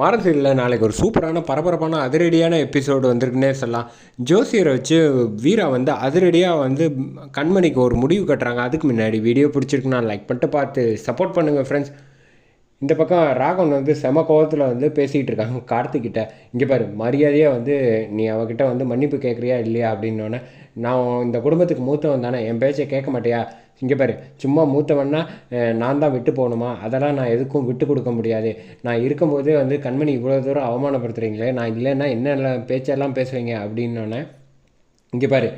மாரசீரில் நாளைக்கு ஒரு சூப்பரான பரபரப்பான அதிரடியான எபிசோடு வந்திருக்குன்னே சொல்லலாம். ஜோசியரை வச்சு வீரா வந்து அதிரடியாக வந்து கண்மணிக்கு ஒரு முடிவு கட்டுறாங்க. அதுக்கு முன்னாடி வீடியோ பிடிச்சிருக்குன்னா லைக் பண்ணிட்டு பார்த்து சப்போர்ட் பண்ணுங்கள் ஃப்ரெண்ட்ஸ் இந்த பக்கம் ராகவன் வந்து செம கோவத்தில் வந்து பேசிகிட்டு இருக்காங்க. கார்த்திக்கிட்ட இங்கே பாரு மரியாதையாக வந்து நீ அவகிட்ட வந்து மன்னிப்பு கேட்குறியா இல்லையா? அப்படின்னோடனே நான் இந்த குடும்பத்துக்கு மூத்தவன் தானே என் பேச்சை கேட்க மாட்டியா? இங்கே பாரு சும்மா மூத்தவன்னா நான் தான் விட்டு போகணுமா? அதெல்லாம் நான் எதுக்கும் விட்டு கொடுக்க முடியாது. நான் இருக்கும்போதே வந்து கண்மணி இவ்வளோ தூரம் அவமானப்படுத்துகிறீங்களே நான் இல்லைன்னா என்ன பேச்செல்லாம் பேசுவீங்க? அப்படின்னோடனே இங்கே பாரு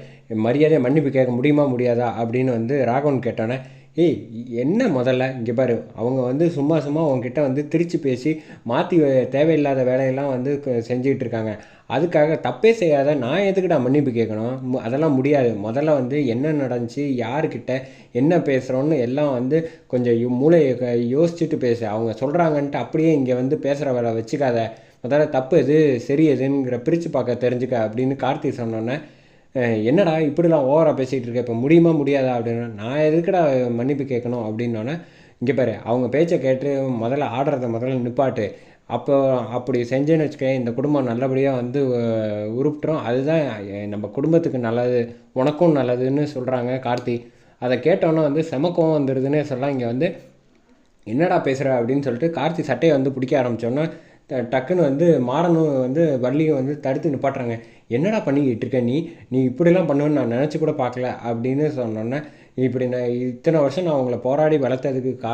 மரியாதையை மன்னிப்பு கேட்க முடியுமா முடியாதா? அப்படின்னு வந்து ராகவன் கேட்டோன்னே ஏய் என்ன முதல்ல? இங்கே பாரு அவங்க வந்து சும்மா சும்மா உங்ககிட்ட வந்து திருச்சி பேசி மாற்றி தேவையில்லாத வேலையெல்லாம் வந்து செஞ்சுக்கிட்டு இருக்காங்க. அதுக்காக தப்பே செய்யாத நான் எதுக்குடா மன்னிப்பு கேட்கணும்? அதெல்லாம் முடியாது. முதல்ல வந்து என்ன நடந்துச்சு யாருக்கிட்ட என்ன பேசுகிறோன்னு எல்லாம் வந்து கொஞ்சம் மூளையை க- யோசிச்சுட்டு பேசு. அவங்க சொல்கிறாங்கன்ட்டு அப்படியே இங்கே வந்து பேசுகிற வேலை வச்சுக்காத. முதல்ல தப்பு எது சரி எதுங்கிற பிரித்து பார்க்க தெரிஞ்சுக்க அப்படின்னு கார்த்தி சொன்னோன்னே என்னடா இப்படிலாம் ஓவராக பேசிகிட்டு இருக்க? இப்போ முடியுமா முடியாதா அப்படின்னு. நான் எதுக்குடா மன்னிப்பு கேட்கணும் அப்படின்னோடனே இங்கே பாரு அவங்க பேச்சை கேட்டு முதல்ல ஆடுறத முதல்ல நிப்பாட்டு. அப்போ அப்படி செஞ்சேன்னு வச்சுக்கேன் இந்த குடும்பம் நல்லபடியாக வந்து உருப்பிட்டுரும் அதுதான் நம்ம குடும்பத்துக்கு நல்லது உனக்கும் நல்லதுன்னு சொல்கிறாங்க கார்த்தி. அதை கேட்டோன்னே வந்து செமக்கம் வந்துடுதுன்னு சொல்லலாம். இங்கே வந்து என்னடா பேசுகிற அப்படின்னு சொல்லிட்டு கார்த்தி சட்டையை வந்து பிடிக்க ஆரம்பித்தோன்னே டக்குன்னு வந்து மாறனும் வந்து வள்ளியும் வந்து தடுத்து நிப்பாட்டுறாங்க. என்னடா பண்ணிக்கிட்டு இருக்க நீ? நீ இப்படிலாம் பண்ணுவேன்னு நான் நினச்சி கூட பார்க்கல அப்படின்னு சொன்னோன்னே இப்படி நான் இத்தனை வருஷம் நான் உங்களை போராடி வளர்த்ததுக்கு கா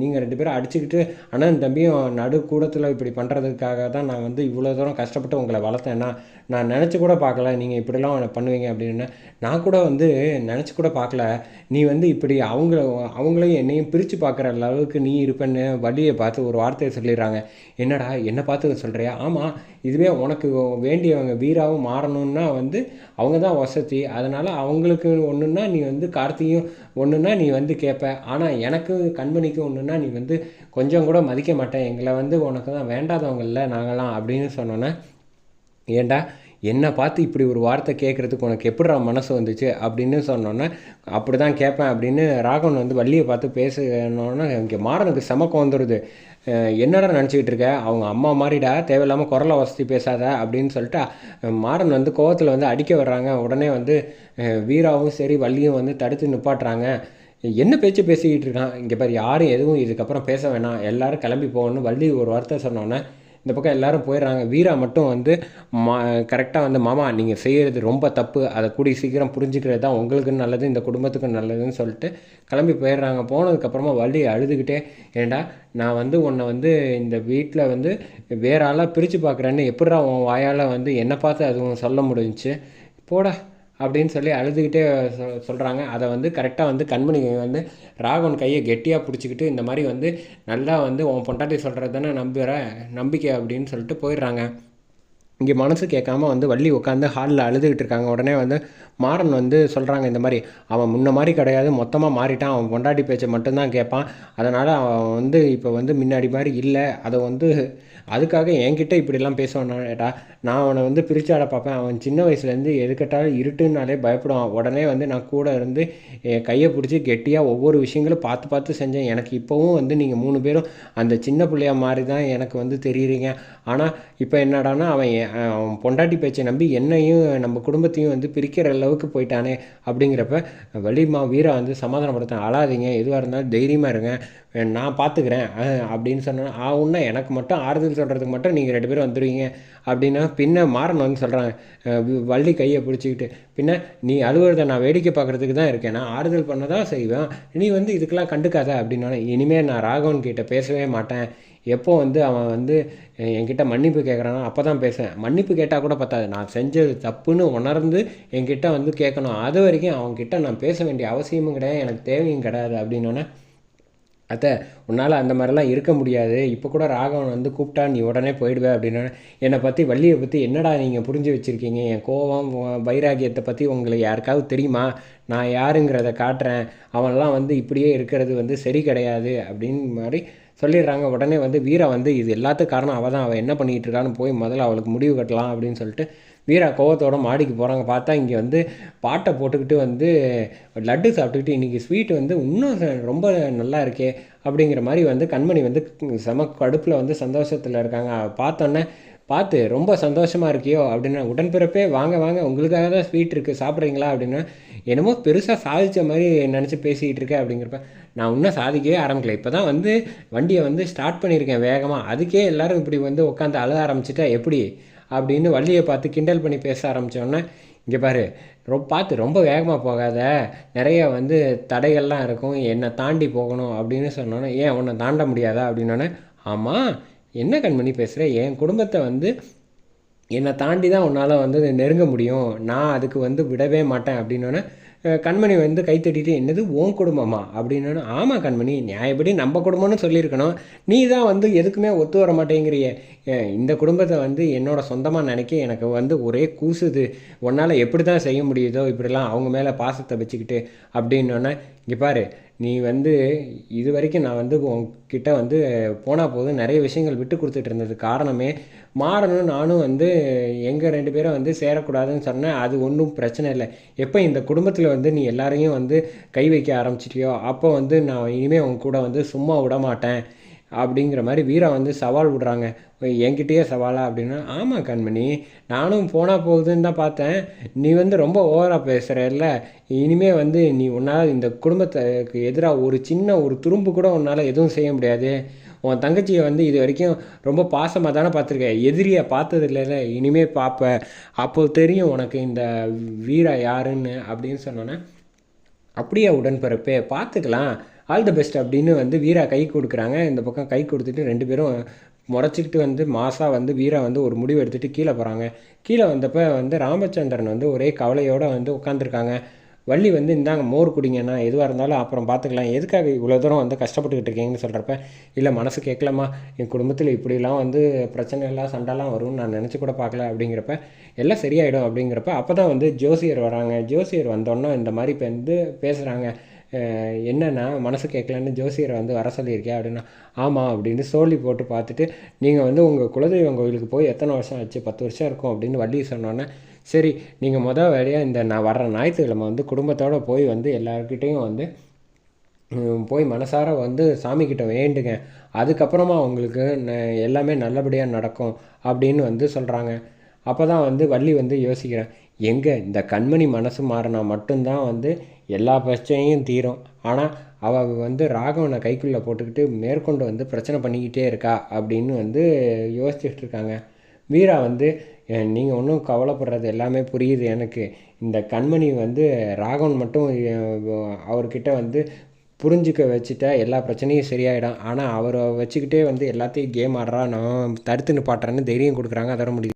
நீங்கள் ரெண்டு பேரும் அடிச்சுக்கிட்டு அண்ணன் தம்பியும் நடு கூடத்தில் இப்படி பண்ணுறதுக்காக தான் நான் வந்து இவ்வளோ தூரம் கஷ்டப்பட்டு உங்களை வளர்த்தேன்னா நான் நினச்சி கூட பார்க்கல. நீங்கள் இப்படிலாம் பண்ணுவீங்க அப்படின்னு. நான் கூட வந்து நினச்சி கூட பார்க்கல. நீ வந்து இப்படி அவங்கள அவங்களையும் என்னையும் பிரித்து பார்க்குற அளவுக்கு நீ இருப்பேன்னு வழியை பார்த்து ஒரு வார்த்தையை சொல்லிடுறாங்க. என்னடா என்னை பார்த்து சொல்கிறியா ஆமாம் இதுவே உனக்கு வேண்டியவங்க வீராவும் மாறணும்னா வந்து அவங்க தான் வசதி. அதனால் அவங்களுக்கு ஒன்றுன்னா நீ வந்து எல்லாத்தையும் ஒன்றுனா நீ வந்து கேட்ப ஆனால் எனக்கு கண்மணிக்கு ஒன்றுனா நீ வந்து கொஞ்சம் கூட மதிக்க மாட்டேன் எங்களை வந்து உனக்கு தான் வேண்டாதவங்கள்ல நாங்களாம் அப்படின்னு சொன்னோன்னே ஏண்டா என்னை பார்த்து இப்படி ஒரு வார்த்தை கேட்குறதுக்கு உனக்கு எப்படிடா மனசு வந்துச்சு அப்படின்னு சொன்னோன்னே அப்படி தான் கேட்பேன் அப்படின்னு ராகவன் வந்து வள்ளியை பார்த்து பேசணுன்னா இங்கே மாறனுக்கு செமக்கம் வந்துடுது என்னடா நினச்சிக்கிட்டு இருக்க? அவங்க அம்மா மாதிரிடா தேவையில்லாமல் குரலை வசதி பேசாத அப்படின்னு சொல்லிட்டு மாடன் மாறன் வந்து கோவத்தில் வந்து அடிக்க வர்றாங்க. உடனே வந்து வீராவும் சரி வள்ளியும் வந்து தடுத்து நிப்பாட்டுறாங்க. என்ன பேச்சு பேசிக்கிட்டு இருக்கான்? இங்கே பாரு யாரும் எதுவும் இதுக்கப்புறம் பேச வேணாம். எல்லாரும் கிளம்பி போகணும்னு வள்ளி ஒரு வார்த்தை சொன்னோன்னே இந்த பக்கம் எல்லாரும் போயிடுறாங்க. வீரா மட்டும் வந்து மா கரெக்டாக வந்து மாமா நீங்கள் செய்கிறது ரொம்ப தப்பு. அதை கூடிய சீக்கிரம் புரிஞ்சுக்கிறது தான் உங்களுக்கு நல்லது இந்த குடும்பத்துக்கும் நல்லதுன்னு சொல்லிட்டு கிளம்பி போயிடுறாங்க. போனதுக்கப்புறமா வள்ளி அழுதுகிட்டே ஏண்டா நான் வந்து உன்னை வந்து இந்த வீட்டில் வந்து வேற ஆளாக பிரித்து பார்க்குறேன்னு எப்படிடா உன் வாயால் வந்து என்னை பார்த்து அதுவும் சொல்ல முடிஞ்சிச்சு? போடா. அப்படின்னு சொல்லி அழுதுகிட்டே சொ சொல்கிறாங்க அதை வந்து கரெக்டாக வந்து கண்மணி வந்து ராகவன் கையை கெட்டியாக பிடிச்சிக்கிட்டு இந்த மாதிரி வந்து நல்லா வந்து உன் பொண்டாட்டி சொல்கிறது தானே நம்புகிற நம்பிக்கை அப்படின்னு சொல்லிட்டு போயிடுறாங்க. இங்கே மனசு கேட்காம வந்து வள்ளி உட்காந்து ஹாலில் அழுதுகிட்டு இருக்காங்க. உடனே வந்து மாறன் வந்து சொல்கிறாங்க இந்த மாதிரி அவன் முன்ன மாதிரி கிடையாது மொத்தமாக மாறிட்டான். அவன் பொண்டாட்டி பேச்சை மட்டும்தான் கேட்பான். அதனால் அவன் வந்து இப்போ வந்து முன்னாடி மாதிரி இல்லை. அதை வந்து அதுக்காக என்கிட்ட இப்படிலாம் பேசுவான்டா நான் அவனை வந்து பிரிச்சாட பார்ப்பேன். அவன் சின்ன வயசுலேருந்து எதுக்கட்டாலும் இருட்டுனாலே பயப்படுவான். உடனே வந்து நான் கூட இருந்து என் கையை பிடிச்சி கெட்டியாக ஒவ்வொரு விஷயங்களும் பார்த்து பார்த்து செஞ்சேன். எனக்கு இப்போவும் வந்து நீங்கள் மூணு பேரும் அந்த சின்ன பிள்ளையா மாதிரி தான் எனக்கு வந்து தெரியுறீங்க. ஆனால் இப்போ என்னடான்னா அவன் என்- அவன் பொண்டாட்டி பேச்சை நம்பி என்னையும் நம்ம குடும்பத்தையும் வந்து பிரிக்கிற அளவுக்கு போயிட்டானே அப்படிங்கிறப்ப வலிமா வீரா வந்து சமாதானப்படுத்தேன் அழாதீங்க. எதுவாக இருந்தாலும் தைரியமாக இருங்க. நான் பார்த்துக்கிறேன் அப்படின்னு சொன்னேன் ஆகுன்னா எனக்கு மட்டும் ஆறுதல் சொல்கிறதுக்கு மட்டும் நீங்கள் ரெண்டு பேரும் வந்துடுவீங்க அப்படின்னா பின்ன மாறன் வந்து சொல்கிறாங்க வள்ளி கையை பிடிச்சிக்கிட்டு பின்ன நீ அழுவுறத நான் வேடிக்கை பார்க்குறதுக்கு தான் இருக்கேன். நான் ஆறுதல் பண்ண தான் செய்வேன். நீ வந்து இதுக்கெல்லாம் கண்டுக்காத. அப்படின்னா இனிமேல் நான் ராகவன் கிட்டே பேசவே மாட்டேன். எப்போ வந்து அவன் வந்து என்கிட்ட மன்னிப்பு கேட்குறானோ அப்போ தான் பேசுவேன். மன்னிப்பு கேட்டால் கூட பத்தாது. நான் செஞ்சது தப்புன்னு உணர்ந்து என்கிட்ட வந்து கேட்கணும் அது வரைக்கும் அவன்கிட்ட நான் பேச வேண்டிய அவசியமும் கிடையாது. எனக்கு தேவையும் கிடையாது. அப்படின்னோன்னே அத்தை உன்னால் அந்த மாதிரிலாம் இருக்க முடியாது. இப்போ கூட ராகவன் வந்து கூப்பிட்டா நீ உடனே போயிடுவே அப்படின்னா. என்னை பற்றி வள்ளியை பற்றி என்னடா நீங்கள் புரிஞ்சு வச்சுருக்கீங்க? என் கோபம் வைராகியத்தை பற்றி உங்களுக்கு யாருக்காவது தெரியுமா? நான் யாருங்கிறத காட்டுறேன். அவன்லாம் வந்து இப்படியே இருக்கிறது வந்து சரி கிடையாது அப்படின்னு மாதிரி சொல்லிடுறாங்க. உடனே வந்து வீரா வந்து இது எல்லாத்துக்கும் காரணம் அவள் தான் அவள் என்ன பண்ணிகிட்டு இருக்கான்னு போய் முதல்ல அவளுக்கு முடிவு கட்டலாம் அப்படின்னு சொல்லிட்டு வீரா கோவத்தோட மாடிக்கு போகிறாங்க பார்த்தா இங்கே வந்து பாட்டை போட்டுக்கிட்டு வந்து லட்டு சாப்பிட்டுக்கிட்டு இன்றைக்கி ஸ்வீட் வந்து இன்னும் ரொம்ப நல்லா இருக்கே அப்படிங்கிற மாதிரி வந்து கண்மணி வந்து செம கடுப்பில் வந்து சந்தோஷத்தில் இருக்காங்க. பார்த்தோன்னே பார்த்து ரொம்ப சந்தோஷமாக இருக்கியோ? அப்படின்னா உடன்பிறப்பே வாங்க வாங்க. உங்களுக்காக தான் ஸ்வீட் இருக்குது சாப்பிட்றீங்களா? அப்படின்னா என்னமோ பெருசாக சாதிச்ச மாதிரி நினச்சி பேசிக்கிட்டு இருக்கேன் அப்படிங்கிறப்ப நான் இன்னும் சாதிக்கவே ஆரம்பிக்கல. இப்போ தான் வந்து வண்டியை வந்து ஸ்டார்ட் பண்ணியிருக்கேன் வேகமாக அதுக்கே எல்லாரும் இப்படி வந்து உட்காந்து அழுத ஆரம்பிச்சிட்டா எப்படி? அப்படின்னு வள்ளியை பார்த்து கிண்டல் பண்ணி பேச ஆரம்பித்தோன்னே இங்கே பாரு ரொம்ப பார்த்து ரொம்ப வேகமாக போகாத. நிறைய வந்து தடைகள்லாம் இருக்கும். என்னை தாண்டி போகணும் அப்படின்னு சொன்னோன்னே ஏன் உன்னை தாண்ட முடியாதா? அப்படின்னோடனே ஆமாம் என்ன கண்மணி பேசுகிற என் குடும்பத்தை வந்து என்னை தாண்டி தான் உன்னால் வந்து நெருங்க முடியும். நான் அதுக்கு வந்து விடவே மாட்டேன். அப்படின்னோடனே கண்மணி வந்து கைத்தட்டிட்டு என்னது உன் குடும்பமா? அப்படின்னு. ஆமாம் கண்மணி. நியாயப்படி நம்ம குடும்பம்னு சொல்லியிருக்கணும். நீ தான் வந்து எதுக்குமே ஒத்து வர மாட்டேங்கிறிய. இந்த குடும்பத்தை வந்து என்னோட சொந்தமாக நினைக்க எனக்கு வந்து ஒரே கூசுது. உன்னால் எப்படி தான் செய்ய முடியுதோ இப்படிலாம் அவங்க மேலே பாசத்தை வச்சுக்கிட்டு அப்படின்னோடனே இங்கே பாரு நீ வந்து இது வரைக்கும் நான் வந்து உங்ககிட்ட வந்து போனால் போதும் நிறைய விஷயங்கள் விட்டு கொடுத்துட்டு இருந்தது. காரணமே மாறணும் நானும் வந்து எங்கள் ரெண்டு பேரும் வந்து சேரக்கூடாதுன்னு சொன்னேன் அது ஒன்றும் பிரச்சனை இல்லை. எப்போ இந்த குடும்பத்தில் வந்து நீ எல்லாரையும் வந்து கை வைக்க ஆரம்பிச்சிட்டியோ அப்போ வந்து நான் இனிமேல் உங்க கூட வந்து சும்மா விட மாட்டேன் அப்படிங்கிற மாதிரி வீரா வந்து சவால் விடுறாங்க. என்கிட்டயே சவாலா அப்படின்னா ஆமாம் கண்மணி நானும் போனால் போகுதுன்னு தான் பார்த்தேன். நீ வந்து ரொம்ப ஓவராக பேசுகிறல்ல இனிமே வந்து நீ உன்னால் இந்த குடும்பத்துக்கு எதிராக ஒரு சின்ன ஒரு துரும்பு கூட உன்னால் எதுவும் செய்ய முடியாது. உன் தங்கச்சியை வந்து இது வரைக்கும் ரொம்ப பாசமாக தானே பார்த்துருக்க. எதிரியை பார்த்தது இல்லைல்ல இனிமே பார்ப்ப அப்போ தெரியும் உனக்கு இந்த வீரா யாருன்னு அப்படின்னு சொன்னோன்னே அப்படியே உடன்பிறப்பே பார்த்துக்கலாம். ஆல் த பெஸ்ட் அப்படின்னு வந்து வீரா கை கொடுக்குறாங்க. இந்த பக்கம் கை கொடுத்துட்டு ரெண்டு பேரும் முறைச்சிக்கிட்டு வந்து மாசாக வந்து வீரா வந்து ஒரு முடிவு எடுத்துகிட்டு கீழே போகிறாங்க கீழே வந்தப்போ வந்து ராமச்சந்திரன் வந்து ஒரே கவலையோடு வந்து உட்காந்துருக்காங்க வள்ளி வந்து இந்தாங்க மோர் குடிங்கண்ணா எதுவாக இருந்தாலும் அப்புறம் பார்த்துக்கலாம் எதுக்காக இவ்வளோ தூரம் வந்து கஷ்டப்பட்டுக்கிட்டு இருக்கீங்கன்னு சொல்கிறப்ப இல்லை மனசு கேட்கலாமா என் குடும்பத்தில் இப்படிலாம் வந்து பிரச்சனை எல்லாம் சண்டைலாம் வரும்னு நான் நினச்சி கூட பார்க்கல அப்படிங்கிறப்ப எல்லாம் சரியாயிடும் அப்படிங்கிறப்ப அப்போ தான் வந்து ஜோசியர் வராங்க. ஜோசியர் வந்தோன்னே இந்த மாதிரி இப்போ வந்து பேசுகிறாங்க என்னன்னா மனசு கேட்கலன்னு ஜோசியரை வந்து வர சொல்லியிருக்கேன் அப்படின்னா ஆமாம் அப்படின்னு சோழி போட்டு பார்த்துட்டு நீங்கள் வந்து உங்கள் குலதெய்வம் கோயிலுக்கு போய் எத்தனை வருஷம் ஆச்சு? பத்து வருஷம் இருக்கும் அப்படின்னு வள்ளி சொன்னோன்னே சரி நீங்கள் மொதல் வேலையாக இந்த நான் வர்ற ஞாயிற்றுக்கிழமை வந்து குடும்பத்தோடு போய் வந்து எல்லாருக்கிட்டேயும் வந்து போய் மனசார வந்து சாமிக்கிட்ட வேண்டுங்க. அதுக்கப்புறமா அவங்களுக்கு எல்லாமே நல்லபடியாக நடக்கும் அப்படின்னு வந்து சொல்கிறாங்க அப்போ தான் வந்து வள்ளி வந்து யோசிக்கிறேன் எங்கே இந்த கண்மணி மனசு மாறினா மட்டும்தான் வந்து எல்லா பிரச்சனையும் தீரும். ஆனால் அவள் வந்து ராகவனை கைக்குள்ளே போட்டுக்கிட்டு மேற்கொண்டு வந்து பிரச்சனை பண்ணிக்கிட்டே இருக்கா அப்படின்னு வந்து யோசிச்சுட்டு இருக்காங்க. வீரா வந்து நீங்கள் ஒன்றும் கவலைப்படுறது எல்லாமே புரியுது எனக்கு. இந்த கண்மணி வந்து ராகவன் மட்டும் அவர்கிட்ட வந்து புரிஞ்சுக்க வச்சுட்டா எல்லா பிரச்சனையும் சரியாயிடும். ஆனால் அவரை வச்சுக்கிட்டே வந்து எல்லாத்தையும் கேம் ஆடுறா நான் தடுத்து நிப்பாட்டுறேன்னு தைரியம் கொடுக்குறாங்க அதோட முடியுது.